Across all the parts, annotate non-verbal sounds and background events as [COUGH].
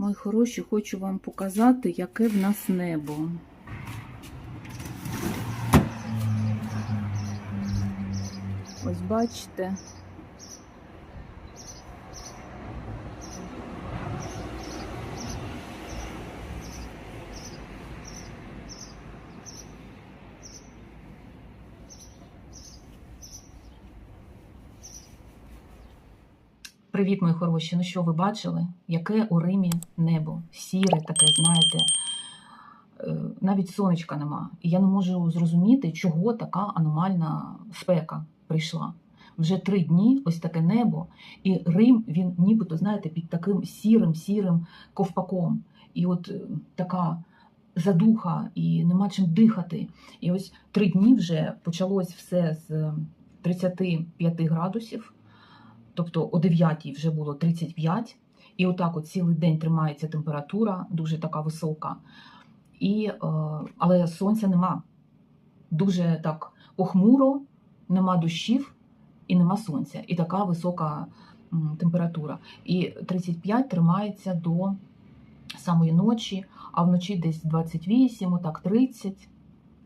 Мої хороші, хочу вам показати, яке в нас небо. Ось бачите. Привіт, мої хороші. Ну що ви бачили? Яке у Римі небо? Сіре таке, знаєте, Е, навіть сонечка нема. І я не можу зрозуміти, чого така аномальна спека прийшла. Вже три дні ось таке небо, і Рим, він нібито, знаєте, під таким сірим, сірим ковпаком. І от е, така задуха, і нема чим дихати. І ось три дні вже почалось все з 35 градусів. Тобто о 9 вже було 35, і отак от цілий день тримається температура, дуже така висока. І, е, але сонця нема. Дуже так похмуро, нема дощів і нема сонця. І така висока температура. І 35 тримається до самої ночі, а вночі десь 28, отак 30.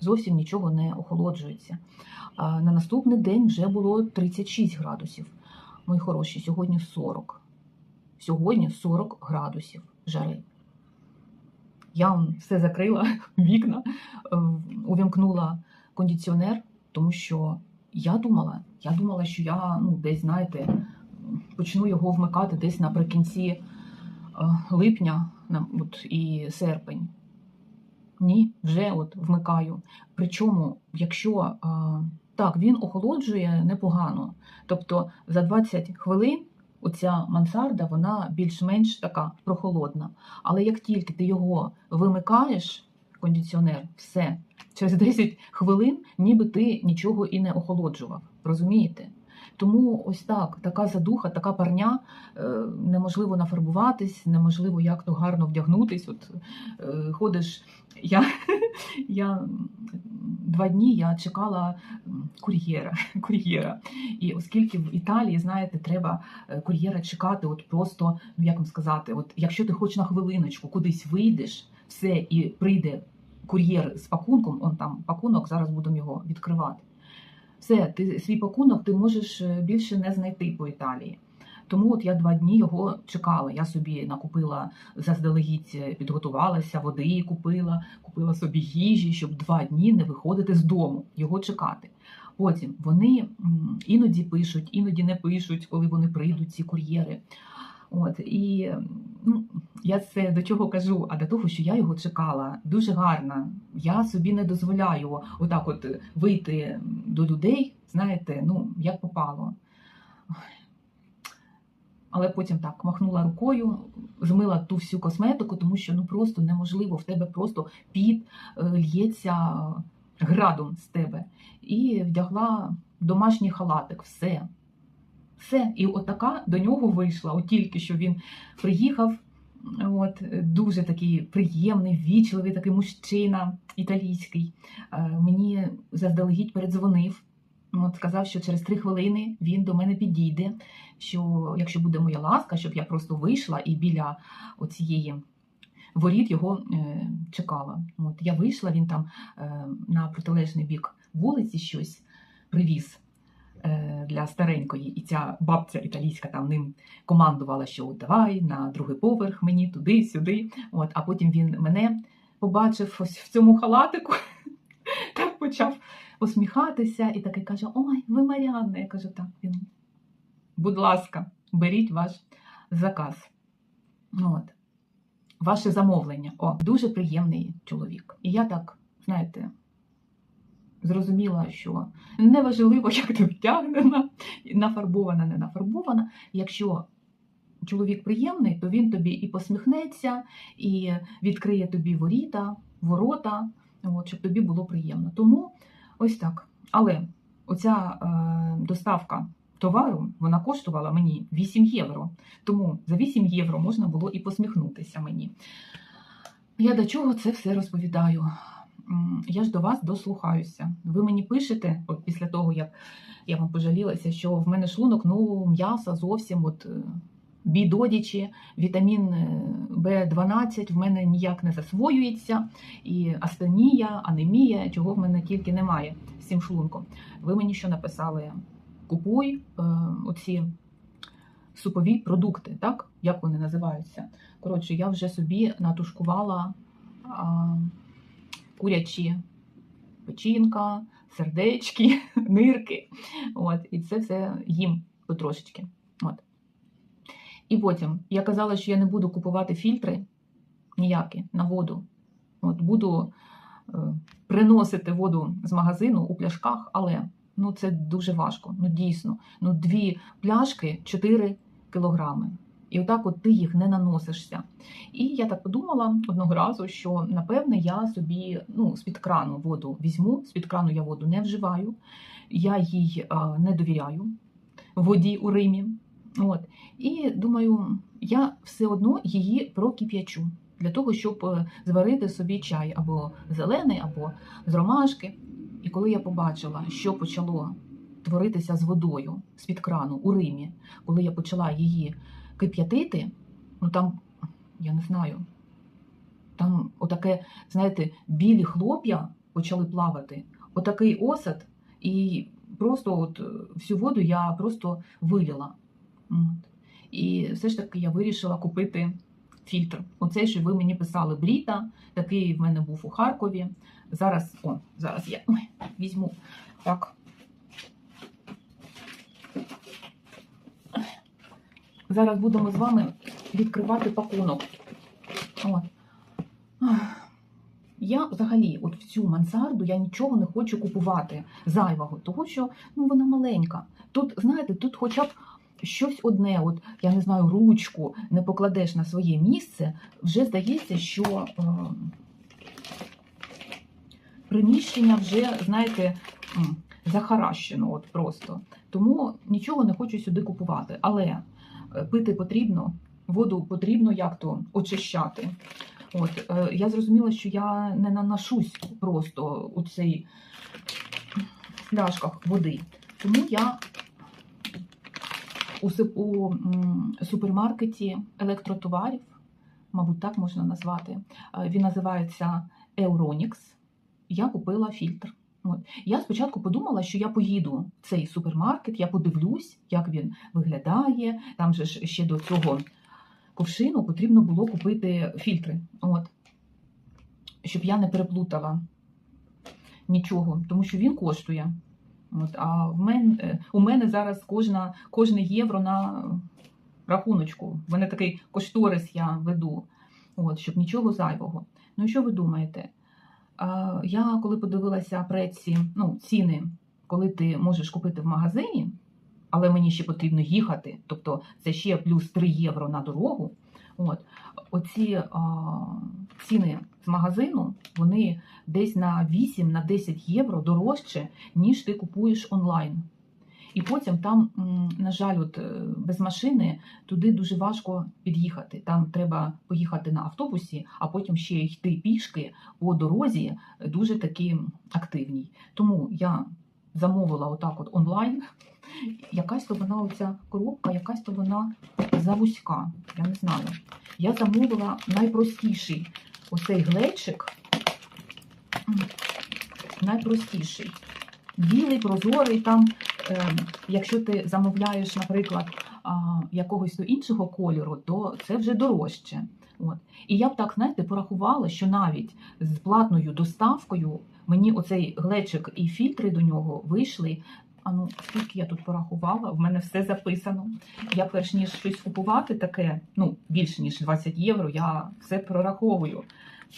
Зовсім нічого не охолоджується. А на наступний день вже було 36 градусів. Мої хороші, сьогодні 40. Сьогодні 40 градусів жари. Я он все закрила [LAUGHS] вікна, е, увімкнула кондиціонер, тому що я думала, я думала, що я ну, десь, знаєте, почну його вмикати десь наприкінці е, липня от, і серпень. Ні, вже от вмикаю. Причому, якщо е, так, він охолоджує непогано. Тобто за 20 хвилин оця мансарда вона більш-менш така прохолодна. Але як тільки ти його вимикаєш, кондиціонер, все, через 10 хвилин, ніби ти нічого і не охолоджував. Розумієте? Тому ось так, така задуха, така парня, е, неможливо нафарбуватись, неможливо як то гарно вдягнутись. От е, ходиш, я, [LAUGHS] я два дні я чекала кур'єра. [LAUGHS] кур'єра. І оскільки в Італії, знаєте, треба е, кур'єра чекати, от просто, ну як вам сказати, от якщо ти хоч на хвилиночку кудись вийдеш, все, і прийде кур'єр з пакунком, он там пакунок, зараз будемо його відкривати. Все, ти свій пакунок ти можеш е, більше не знайти по Італії. Тому от я два дні його чекала. Я собі накупила заздалегідь, е, підготувалася, води купила, купила собі їжі, щоб два дні не виходити з дому, його чекати. Потім вони іноді пишуть, іноді не пишуть, коли вони прийдуть, ці кур'єри. От і ну, я це до чого кажу? А до того, що я його чекала дуже гарно. Я собі не дозволяю отак, от вийти до людей, знаєте, ну як попало. Але потім так махнула рукою, змила ту всю косметику, тому що ну просто неможливо в тебе просто піт е, л'ється градом з тебе. І вдягла домашній халатик, все. Все. І отака до нього вийшла. От тільки що він приїхав. От, дуже такий приємний, вічливий такий мужчина італійський. Е, Мені заздалегідь передзвонив. От, сказав, що через три хвилини він до мене підійде. Що якщо буде моя ласка, щоб я просто вийшла і біля оцієї воріт його е, чекала. От я вийшла, він там е, на протилежний бік вулиці щось привіз для старенької, і ця бабця італійська там ним командувала, що «От давай на другий поверх мені туди, сюди. От, а потім він мене побачив ось в цьому халатику, [LAUGHS] так почав усміхатися і такий каже: Ой, ви Маріанна. Я кажу, так, він. Будь ласка, беріть ваш заказ. От. Ваше замовлення. О, дуже приємний чоловік. І я так, знаєте, зрозуміла, що неважливо, [LAUGHS] як ти втягнена, нафарбована, не нафарбована. Якщо чоловік приємний, то він тобі і посміхнеться, і відкриє тобі воріта, ворота, от, щоб тобі було приємно. Тому ось так. Але оця е, доставка товару вона коштувала мені 8 євро. Тому за 8 євро можна було і посміхнутися мені. Я до чого це все розповідаю? Я ж до вас дослухаюся. Ви мені пишете, після того, як я вам пожалілася, що в мене шлунок, ну, м'яса зовсім от, е, бідодічі, вітамін е, В12 в мене ніяк не засвоюється, і астенія, анемія, чого в мене тільки немає з цим шлунком. Ви мені що написали? Купуй е, оці супові продукти, так? Як вони називаються? Коротше, я вже собі натушкувала а, курячі печінка, сердечки, [LAUGHS] нирки. От, і це все їм потрошечки. От. І потім я казала, що я не буду купувати фільтри ніякі на воду. От, буду е, приносити воду з магазину у пляшках, але ну, це дуже важко. Ну, дійсно, ну, дві пляшки 4 кілограми. І отак от ти їх не наносишся. І я так подумала одного разу, що напевне я собі ну, з-під крану воду візьму, з-під крану я воду не вживаю, я їй не довіряю воді у Римі. От. І думаю, я все одно її прокип'ячу для того, щоб е, зварити собі чай або зелений, або з ромашки. І коли я побачила, що почало творитися з водою з-під крану у Римі, коли я почала її кип'ятити, ну там, я не знаю, там отаке, знаєте, білі хлоп'я почали плавати, отакий осад, і просто от е, всю воду я просто виліла. От. І все ж таки я вирішила купити фільтр. Оцей, що ви мені писали, Бріта, такий в мене був у Харкові. Зараз, о, зараз я візьму так. Зараз будемо з вами відкривати пакунок. От. Я взагалі, от в цю мансарду я нічого не хочу купувати зайвого, тому що ну, вона маленька. Тут, знаєте, тут хоча б щось одне, от я не знаю, ручку не покладеш на своє місце, вже здається, що е, приміщення вже, знаєте, захаращено от просто. Тому нічого не хочу сюди купувати. Але пити потрібно, воду потрібно як то очищати. От, е, я зрозуміла, що я не наношусь просто у цей пляшках води. Тому я у, супермаркеті електротоварів, мабуть, так можна назвати. е, Він називається Euronix. Я купила фільтр. От. Я спочатку подумала, що я поїду в цей супермаркет, я подивлюсь, як він виглядає. Там же ж ще до цього ковшину потрібно було купити фільтри. От. Щоб я не переплутала нічого, тому що він коштує. От, а в мен, е, у мене зараз кожна, кожне євро на рахуночку. В мене такий кошторис я веду, от, щоб нічого зайвого. Ну і що ви думаєте? Я коли подивилася преці, ну, ціни, коли ти можеш купити в магазині, але мені ще потрібно їхати, тобто це ще плюс 3 євро на дорогу. От, оці а, ціни з магазину, вони десь на 8 на 10 євро дорожче, ніж ти купуєш онлайн. І потім там, на жаль, от е, без машини туди дуже важко під'їхати. Там треба поїхати на автобусі, а потім ще йти пішки по дорозі е, дуже такі активній. Тому я замовила отак от онлайн. Якась то вона оця коробка, якась то вона завузька. Я не знаю. Я замовила найпростіший оцей глечик. Найпростіший. Білий, прозорий, там, е, якщо ти замовляєш, наприклад, якогось іншого кольору, то це вже дорожче. От. І я б так, знаєте, порахувала, що навіть з платною доставкою мені оцей глечик і фільтри до нього вийшли. А ну, скільки я тут порахувала, в мене все записано. Я перш ніж щось купувати таке, ну, більше ніж 20 євро, я все прораховую.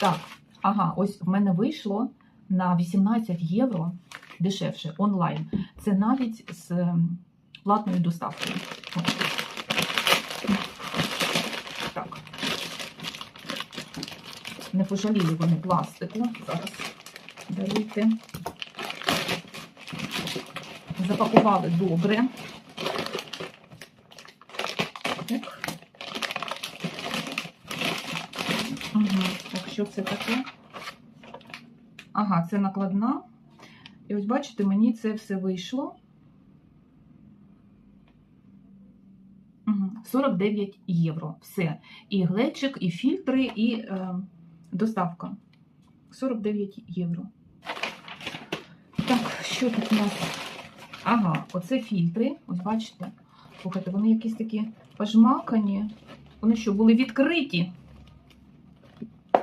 Так, ага, ось в мене вийшло на 18 євро дешевше онлайн. Це навіть з ем, платною доставкою. Так. Не пожаліли вони пластику. Зараз даруйте. Запакували добре. Так. Угу. Так, що це таке? Ага, це накладна. І ось бачите, мені це все вийшло. Угу. 49 євро. Все. І глечик, і фільтри, і е, доставка. 49 євро. Так, що тут у нас? Ага, оце фільтри. Ось бачите. Слухайте, вони якісь такі пожмакані. Вони що, були відкриті?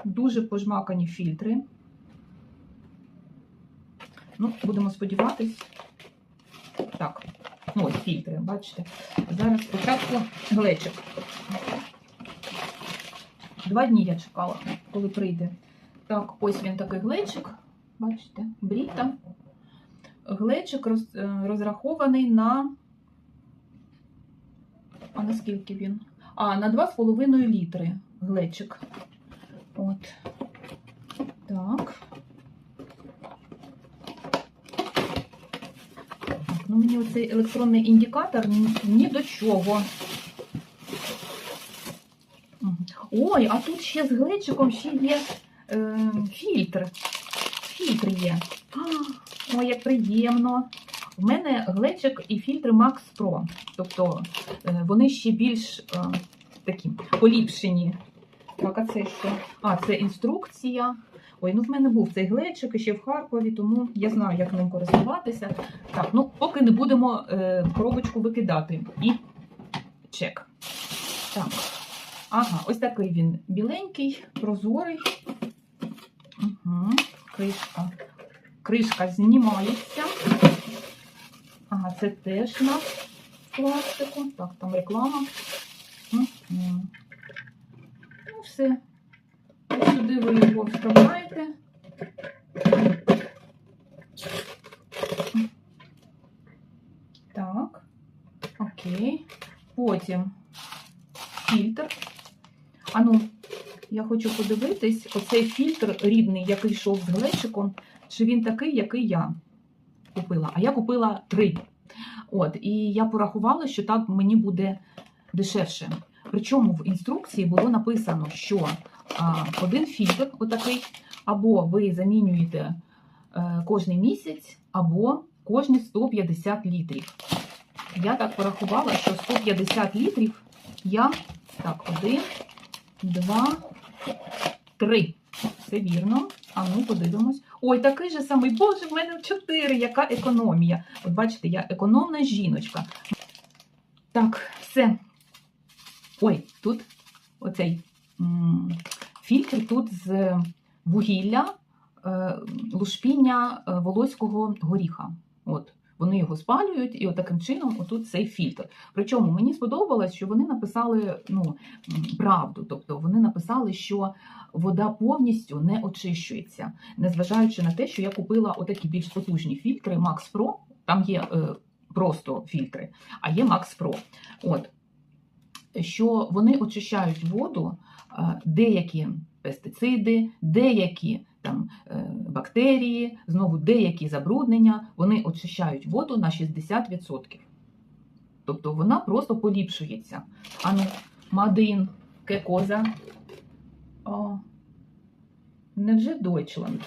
Дуже пожмакані фільтри. Ну, будемо сподіватись. Так, ну ось фільтри, бачите. Зараз спочатку глечик. Два дні я чекала, коли прийде. Так, ось він такий глечик. Бачите, бріта. Глечик роз, е, розрахований на. А наскільки він? А, на 2,5 літри глечик. От. Так. Ну мені оцей електронний індикатор ні, до чого. Ой, а тут ще з глечиком ще є е, фільтр. Фільтр є. Ой, як приємно. У мене глечик і фільтри Max Pro. Тобто е, вони ще більш е, такі поліпшені. Так, а це що? А, це інструкція. Ой, ну в мене був цей глечик ще в Харкові, тому я знаю, як ним користуватися. Так, ну поки не будемо е, коробочку викидати. І чек. Так. Ага, ось такий він біленький, прозорий. Угу. Кришка. Кришка знімається. Ага, це теж на пластику. Так, там реклама. Мгм. Ну, все. Ось ви його вставляєте. Так. Окей. Потім фільтр. А ну, я хочу подивитись, оцей фільтр рідний, який йшов з глечиком, чи він такий, який я купила. А я купила три. От, і я порахувала, що так мені буде дешевше. Причому в інструкції було написано, що один фільтр, отакий, або ви замінюєте е, кожний місяць, або кожні 150 літрів. Я так порахувала, що 150 літрів я так, один, два, три. Все вірно. А ну подивимось. Ой, такий же самий. Боже, в мене чотири. Яка економія. От бачите, я економна жіночка. Так, все. Ой, тут оцей фільтр тут з вугілля, е, лушпіння е, волоського горіха. От. Вони його спалюють, і таким чином отут цей фільтр. Причому мені сподобалось, що вони написали ну, правду. Тобто вони написали, що вода повністю не очищується, незважаючи на те, що я купила отакі більш потужні фільтри Max Pro. Там є е, просто фільтри, а є Max Pro. От що вони очищають воду, е, деякі пестициди, деякі там е, бактерії, знову деякі забруднення, вони очищають воду на 60%. Тобто вона просто поліпшується. А ну, Мадин, кекоза. О, невже Deutschland?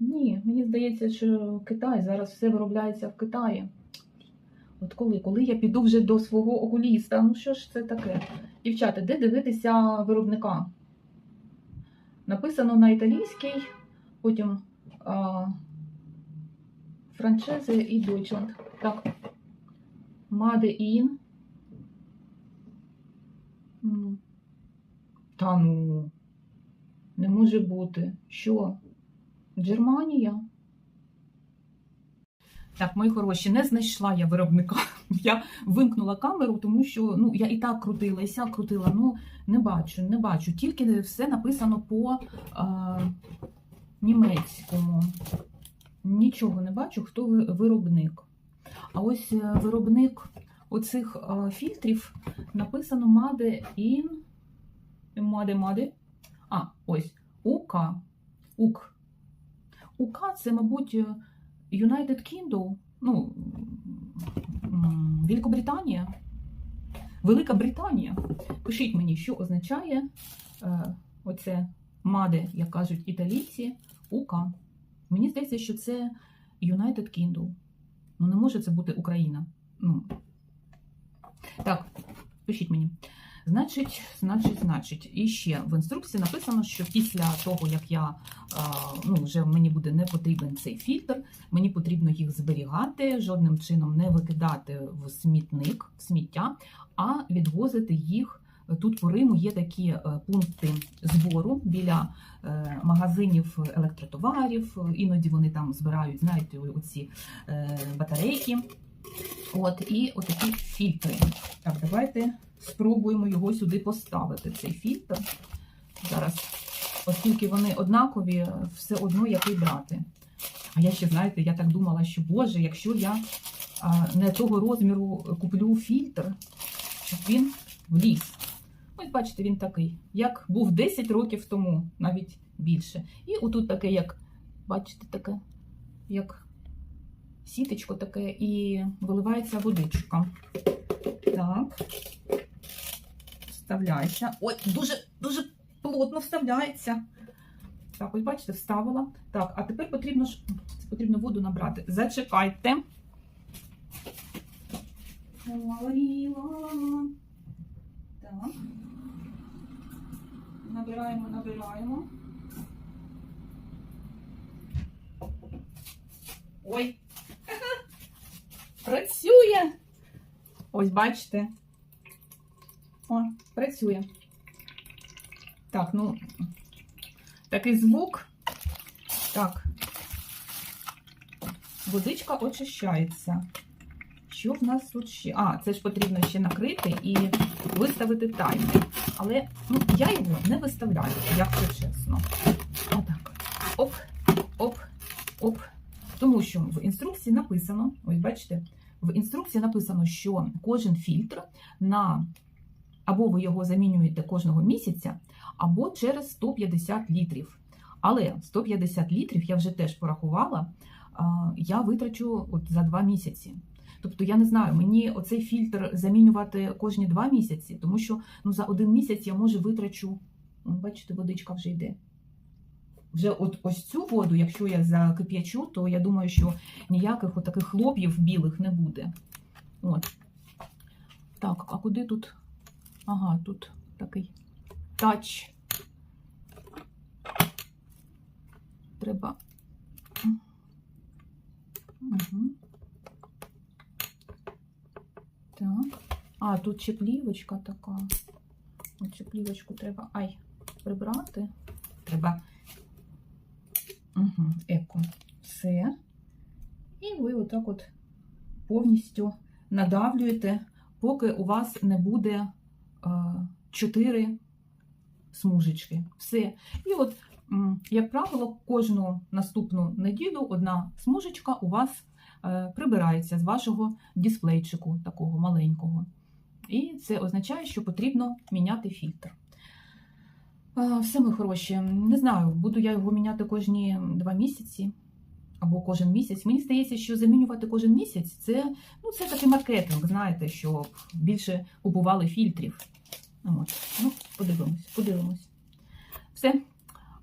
Ні, мені здається, що Китай зараз все виробляється в Китаї. От коли? Коли я піду вже до свого окуліста? Ну що ж це таке? Дівчата, де дивитися виробника? Написано на італійській, потім а, франчези і Deutschland. Так. Made in. Та ну, не може бути. Що? Германія? Так, мої хороші, не знайшла я виробника. [LAUGHS] Я вимкнула камеру, тому що ну, я і так крутила, і сяк крутила. Ну, не бачу, не бачу. Тільки все написано по а, німецькому. Нічого не бачу, хто виробник. А ось е, виробник оцих а, фільтрів написано Made in. Made, Made. А, ось УК. УК. УК це, мабуть, е, United Kingdom, ну, Великобританія. Велика Британія. Пишіть мені, що означає е, оце маде, як кажуть італійці, УК. Мені здається, що це United Kingdom. Ну, не може це бути Україна. Ну, Так, пишіть мені. Значить, значить, значить, і ще в інструкції написано, що після того, як я ну, вже мені буде не потрібен цей фільтр, мені потрібно їх зберігати, жодним чином не викидати в смітник, в сміття, а відвозити їх. Тут по Риму є такі е, пункти збору біля е, магазинів електротоварів. Іноді вони там збирають, знаєте, оці е, батарейки. От, і отакі фільтри. Так, давайте спробуємо його сюди поставити, цей фільтр. Зараз, оскільки вони однакові, все одно який брати. А я ще, знаєте, я так думала, що Боже, якщо я а, не того розміру куплю фільтр, щоб він вліз. Ось бачите, він такий, як був 10 років тому, навіть більше. І отут таке, як, бачите, таке, як сіточко таке, і виливається водичка. Так. Вставляється. Ой, дуже, дуже плотно вставляється. Так, ось бачите, вставила. Так, а тепер потрібно ж потрібно воду набрати. Зачекайте. Горіла. Так. Набираємо, набираємо. Ой. Працює. Ось бачите. О, працює. Так, ну, такий звук. Так. Водичка очищається. Що в нас тут ще? А, це ж потрібно ще накрити і виставити таймер. Але ну, я його не виставляю, якщо чесно. Отак. Оп, оп, оп. Тому що в інструкції написано, ось бачите, в інструкції написано, що кожен фільтр на або ви його замінюєте кожного місяця, або через 150 літрів. Але 150 літрів я вже теж порахувала, я витрачу от за 2 місяці. Тобто, я не знаю, мені оцей фільтр замінювати кожні 2 місяці, тому що ну, за один місяць я може витрачу, бачите, водичка вже йде. Вже от ось цю воду, якщо я закип'ячу, то я думаю, що ніяких отаких хлоп'їв білих не буде. От. Так, а куди тут? Ага, тут такий тач. Треба. Угу. Так. А, тут ще плівочка така. От цю плівочку треба. Ай, прибрати. Треба. Угу, еко. Все. І ви отак от повністю надавлюєте, поки у вас не буде е, чотири смужечки. Все. І от, як правило, кожну наступну неділю одна смужечка у вас е, прибирається з вашого дисплейчику, такого маленького. І це означає, що потрібно міняти фільтр. Все, ми хороші. Не знаю, буду я його міняти кожні два місяці або кожен місяць. Мені здається, що замінювати кожен місяць це, ну, це такий маркетинг, знаєте, щоб більше купували фільтрів. От. Ну, подивимось, подивимось. Все.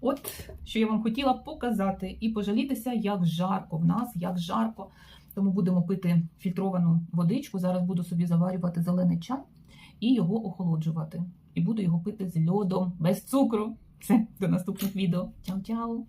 От що я вам хотіла показати і пожалітися, як жарко в нас, як жарко. Тому будемо пити фільтровану водичку. Зараз буду собі заварювати зелений чай і його охолоджувати. І буду його пити з льодом без цукру. Все, до наступних відео. Чао-чао!